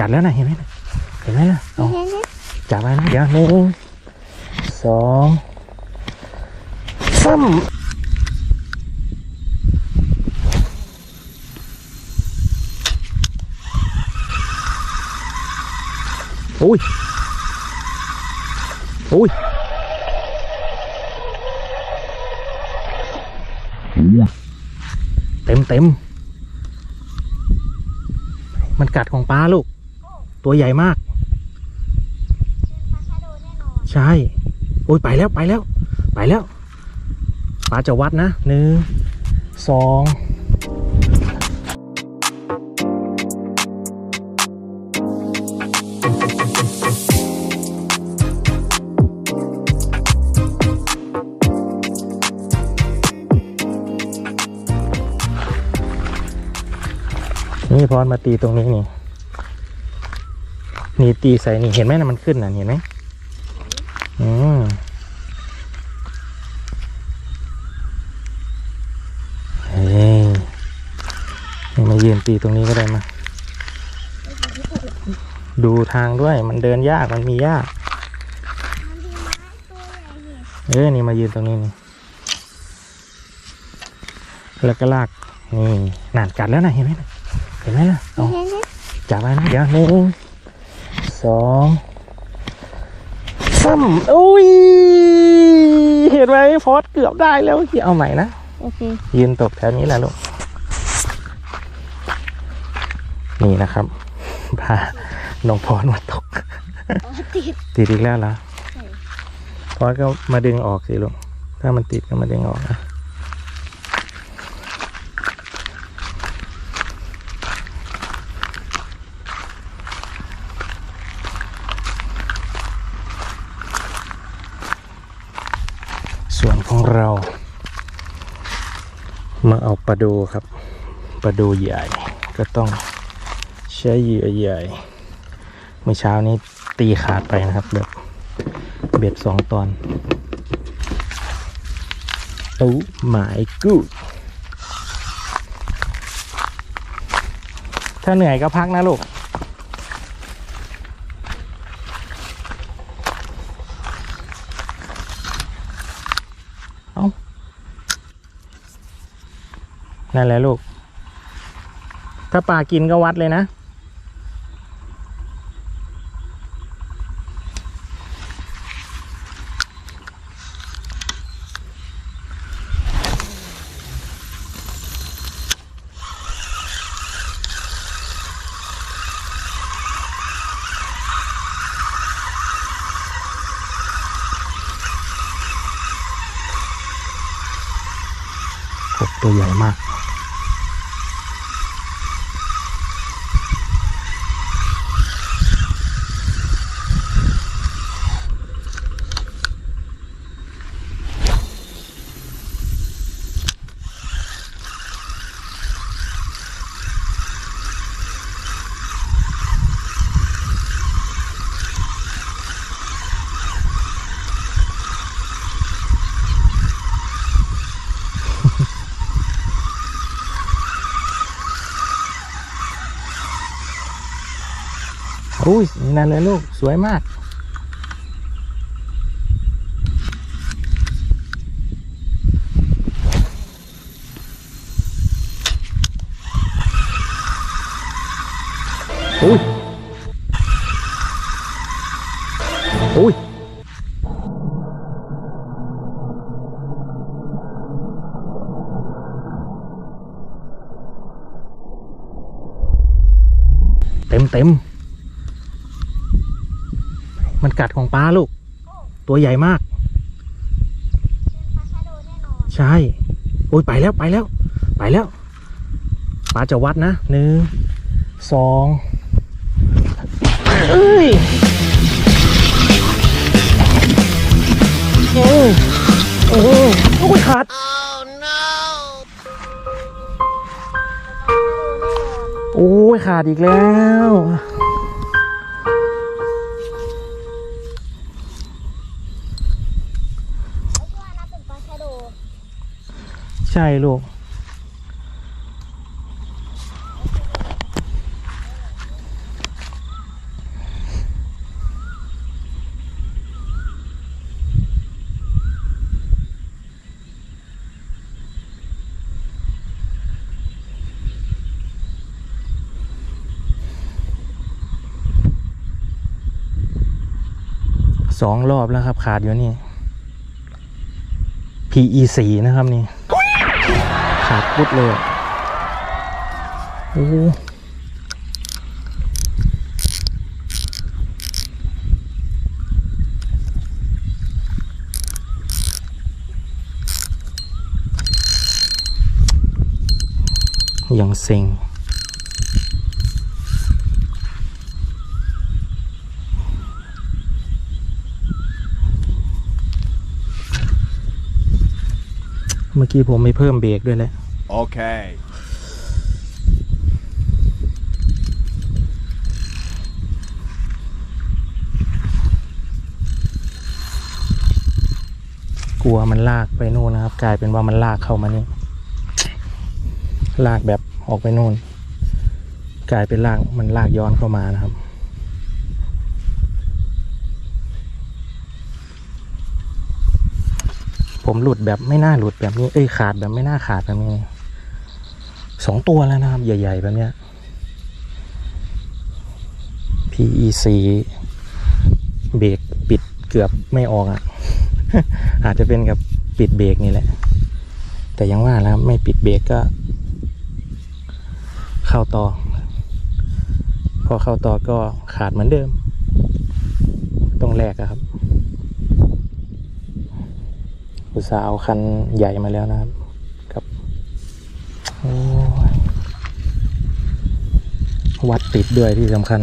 จัดแล้วนะเห็นไหมน่ะเห็นไหมนะเอาเห็นไหมจับไว้นะเดี๋ยวหนึ่งสองสามอุ้ยอุ้ยเต็มเต็มมันกัดของป้าลูก ตัวใหญ่มากปลาชะโดแน่นอนใช่ โอ้ยไปแล้วไปแล้ว ไปแล้วป้าจะวัดนะหนึ่งสองนี่พรมาตีตรงนี้นี่ นี่ตีใส่นี่เห็นไหมนะมันขึ้นนะเห็นไหมอืมเฮ้ยนี่มายืนตีตรงนี้ก็ได้มา ดูทางด้วยมันเดินยากมันมียากมันมีไม้ตัวใหญ่นี่เออนี่มายืนตรงนี้นี่แล้วก็ลากนี่นานกัดแล้วนะเห็นไหมน่ะเห็นไหมนะเอาเห็นไหมจับไว้นะเดี๋ยวหนึ่ง สองสามอุ้ย เห็นไหมฟอสเกือบได้แล้วเมื่อกี้เอาใหม่นะ โอเค ยืนตกแถวนี้แหละลูก นี่นะครับพาน้องพรมาตกอ๋อติด ติดอีกแล้วเหรอใช่พรก็มาดึงออกสิลูก ถ้ามันติดก็มาดึงออกนะ ส่วนของเรา มาเอาปลาดูครับปลาดูใหญ่ก็ต้องใช้เหยื่อใหญ่เมื่อเช้านี้ตีขาดไปนะครับแบบเบ็ดสองตอนโอ้หมายกูถ้าเหนื่อยก็พักนะลูก นั่นแหละลูก ถ้าปลากินก็วัดเลยนะ ตัวใหญ่มาก อุ้ยนั่นเลยลูกสวยมาก อุ้ย อุ้ยเต็มเต็ม มันกัดของป้าลูก ตัวใหญ่มากปลาชะโดแน่นอนใช่ โอ้ยไปแล้วไปแล้ว ไปแล้วป้าจะวัดนะหนึ่งสองเอ้ยโอ้ยโอ้ยโอ้ยขาดโอ้ยขาดอีกแล้ว ใช่ลูก สองรอบแล้วครับ ขาดอยู่นี่ PEC นะครับนี่ ขาดพุดเลยอะโอ้ยังเซ็ง มื่อกี้ผมไม่เพิ่มเบรกด้วยแหละ Okay. กลัวมันลากไปนู่นนะครับ กลายเป็นว่ามันลากเข้ามานี่ลากแบบออกไปนู่น กลายเป็นลากมันลากย้อนเข้ามานะครับ ผมหลุดแบบไม่น่าหลุดแบบนี้ เอ้ยขาดแบบไม่น่าขาดแบบนี้สองตัวแล้วนะครับ ใหญ่ ๆ แบบเนี้ย PEC เบรกปิดเกือบไม่ออกอะ อาจจะเป็นกับปิดเบรกนี่แหละ แต่ยังว่าแล้วไม่ปิดเบรกก็ เข้าต่อ พอเข้าต่อก็ขาดเหมือนเดิม ต้องแลกอะครับ อุตส่าห์เอาคันใหญ่มาแล้วนะครับกับวัดติดด้วยที่สำคัญ